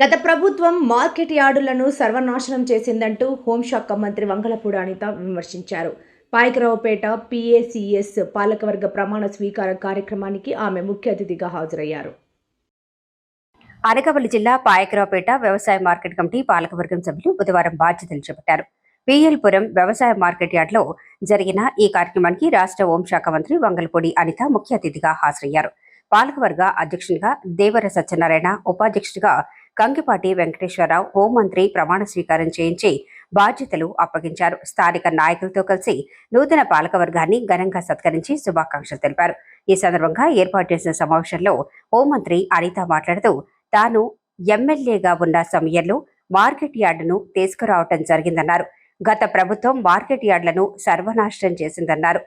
గత ప్రభుత్వం మార్కెట్ యార్డులను సర్వనాశనం చేసిందంటూ హోంశాఖ మంత్రి వంగలపూడి అనిత విమర్శించారు. పాయకరావుపేట పిఏసిఎస్ పాలకవర్గ ప్రమాణ స్వీకార కార్యక్రమానికి ఆమె ముఖ్య అతిథిగా హాజరయ్యారు. అనకాపల్లి జిల్లా పాయకరావుపేట వ్యవసాయ మార్కెట్ కమిటీ పాలకవర్గం సభ్యులు బుధవారం బాధ్యతలు చేపట్టారు. పిఎల్పురం వ్యవసాయ మార్కెట్ యార్డ్లో జరిగిన ఈ కార్యక్రమానికి రాష్ట్ర హోంశాఖ మంత్రి వంగలపూడి అనిత ముఖ్య అతిథిగా హాజరయ్యారు. పాలకవర్గ అధ్యక్షునిగా దేవర సత్యనారాయణ ఉపాధ్యక్షుడిగా కంకిపాటి వెంకటేశ్వరరావు హోంమంత్రి ప్రమాణ స్వీకారం చేయించి బాధ్యతలు అప్పగించారు. స్థానిక నాయకులతో కలిసి నూతన పాలకవర్గాన్ని ఘనంగా సత్కరించి శుభాకాంక్షలు తెలిపారు. ఈ సందర్భంగా ఏర్పాటు చేసిన సమావేశంలో హోంమంత్రి అనిత మాట్లాడుతూ తాను ఎమ్మెల్యేగా ఉన్న సమయంలో మార్కెట్ యార్డును తీసుకురావటం జరిగిందన్నారు. గత ప్రభుత్వం మార్కెట్ యార్డులను సర్వనాశనం చేసిందన్నారు.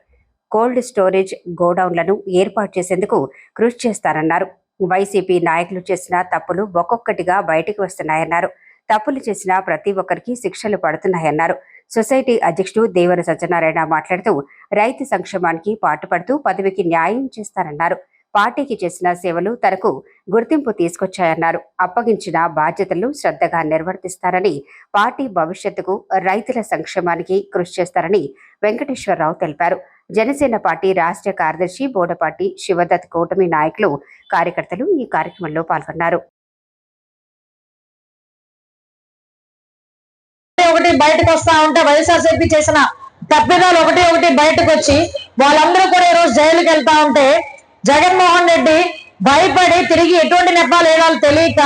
కోల్డ్ స్టోరేజ్ గోడౌన్లను ఏర్పాటు చేసేందుకు కృషి చేస్తారన్నారు వైసీపీ నాయకులు చేసిన తప్పులు ఒక్కొక్కటిగా బయటకు వస్తున్నాయన్నారు. తప్పులు చేసిన ప్రతి ఒక్కరికి శిక్షలు పడుతున్నాయన్నారు. సొసైటీ అధ్యక్షుడు దేవర సత్యనారాయణ మాట్లాడుతూ రైతు సంక్షేమానికి పాటుపడుతూ పదవికి న్యాయం చేస్తారన్నారు పార్టీకి చేసిన సేవలు తనకు గుర్తింపు తీసుకొచ్చాయన్నారు. అప్పగించిన బాధ్యతలు శ్రద్ధగా నిర్వర్తిస్తారని పార్టీ భవిష్యత్తుకు రైతుల సంక్షేమానికి కృషి చేస్తారని వెంకటేశ్వరరావు తెలిపారు. జనసేన పార్టీ రాష్ట్ర కార్యదర్శి బోడపాటి శివదత్ కూటమి నాయకులు కార్యకర్తలు ఈ కార్యక్రమంలో పాల్గొన్నారు. ఒకటి బయటకు వస్తా ఉంటే వైఎస్ఆర్సీపీ చేసిన తప్పిదాలు ఒకటి ఒకటి బయటకు వచ్చి వాళ్ళందరూ కూడా ఈరోజు రోజు జైలుకి వెళ్తా ఉంటే జగన్మోహన్ రెడ్డి భయపడి తిరిగి ఎటువంటి నెపాలు వేయాలో తెలియక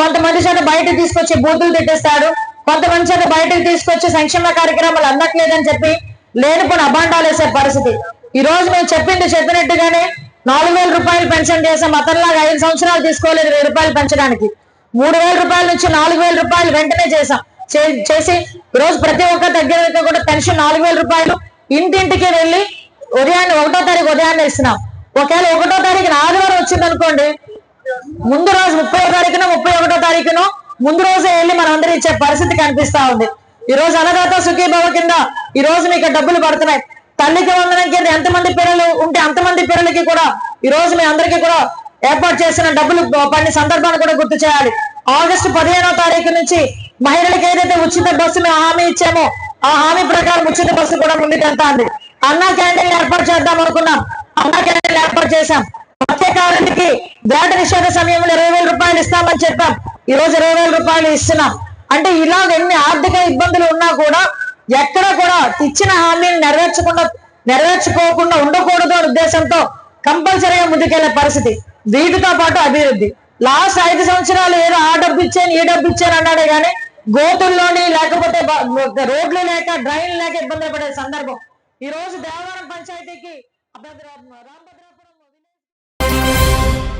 కొంతమంది చేత బయటకు తీసుకొచ్చి బూతులు తిట్టేస్తాడు కొంతమంది చేత బయటకు తీసుకొచ్చి సంక్షేమ కార్యక్రమాలు అందట్లేదని చెప్పి లేనిపోని అభాండాలు వేసే పరిస్థితి. ఈ రోజు మేము చెప్పింది చెప్పినట్టుగానే నాలుగు వేల రూపాయలు పెన్షన్ చేసాం అతనిలాగా ఐదు సంవత్సరాలు తీసుకోలేదు వెయ్యి రూపాయలు పెంచడానికి. మూడు వేల రూపాయల నుంచి నాలుగు వేల రూపాయలు వెంటనే చేసాం చే- చేసి ఈ రోజు ప్రతి ఒక్క దగ్గర కూడా పెన్షన్ నాలుగు వేల రూపాయలు ఇంటింటికి వెళ్ళి ఉదయాన్నే ఒకటో తారీఖు ఉదయాన్నే ఇస్తున్నాం. ఒకవేళ ఒకటో తారీఖున ఆదివారం వచ్చింది అనుకోండి ముందు రోజు ముప్పై తారీఖున ముప్పై ఒకటో తారీఖున ముందు రోజే వెళ్ళి మనం అందరూ ఇచ్చే పరిస్థితి కనిపిస్తా ఉంది. ఈ రోజు అన్నదాత సుఖీభావ కింద ఈ రోజు మీకు డబ్బులు పడుతున్నాయి. తల్లికి వందనం కింద ఎంతమంది పిల్లలు ఉంటే అంతమంది పిల్లలకి కూడా ఈ రోజు మీ అందరికీ కూడా ఏర్పాటు చేసిన డబ్బులు పడిన సందర్భాన్ని కూడా గుర్తు చేయాలి. ఆగస్టు పదిహేనో తారీఖు నుంచి మహిళలకు ఏదైతే ఉచిత బస్సు మేము హామీ ఇచ్చామో ఆ హామీ ప్రకారం ఉచిత బస్సు కూడా ముందుకు వెళ్తాంది. అన్నా క్యాంటీన్ ఏర్పాటు చేద్దాం అనుకున్నాం. అన్నా క్యాంటీన్ ఏర్పాటు చేశాం. మత్స్యకారులకి వేట నిషేధ సమయంలో ఇరవై వేల రూపాయలు ఇస్తామని చెప్పాం. ఈ రోజు ఇరవై వేల రూపాయలు ఇస్తున్నాం. అంటే ఇలాగ ఎన్ని ఆర్థిక ఇబ్బందులు ఉన్నా కూడా ఎక్కడ కూడా ఇచ్చిన హామీని నెరవేర్చకుండా నెరవేర్చుకోకుండా ఉండకూడదు అనే ఉద్దేశంతో కంపల్సరీగా ముందుకెళ్ళే పరిస్థితి. వీటితో పాటు అభివృద్ధి. లాస్ట్ ఐదు సంవత్సరాలు ఏదో ఆ డబ్బు ఇచ్చాను ఈ డబ్బు ఇచ్చాను అన్నాడే గానీ గోతుల్లోని లేకపోతే రోడ్లు లేక డ్రైన్ లేక ఇబ్బంది పడే సందర్భం. ఈ రోజు దేవవరం పంచాయతీకి రామభద్ర